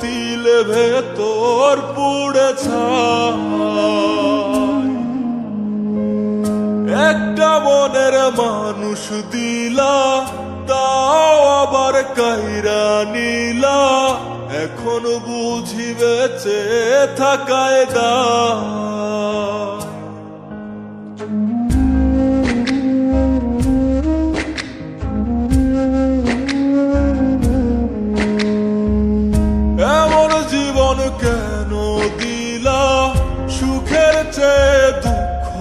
তিলে ভেতর পুড়ে একটা মনের মানুষ দিলা, তাও আবার কাইরা নিলা। এখন বুঝিবে বেঁচে থাকায় দা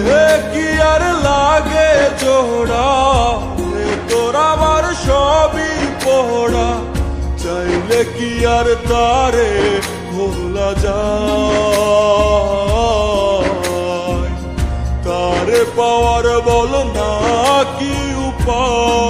ভাঙলে কি আর লাগে জোড়া তোর আবার সবই পোড়া চাইলে কি আর তারে ভোলা যায়? তারে পাওয়ার বল না কি উপায়?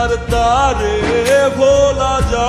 আর তারে ভোলা যা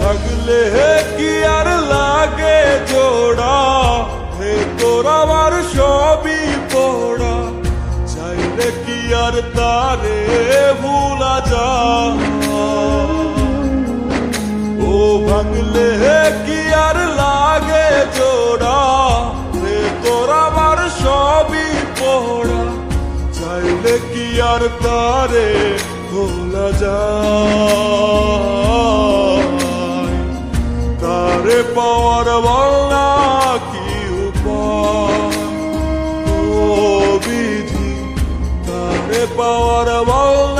ভাগলে কি আর লাগে জোড়া? হে তোর আমার সবই পড়া। চাইলে কি আর তারে ভুলা যা ও ভাঙলে কি আর লাগে জোড়া? রে তোর আমার সবই পড়া। চাইলে কি আর তারে ভোলা যায়? ও বিধি তারে পাওয়ার বলনা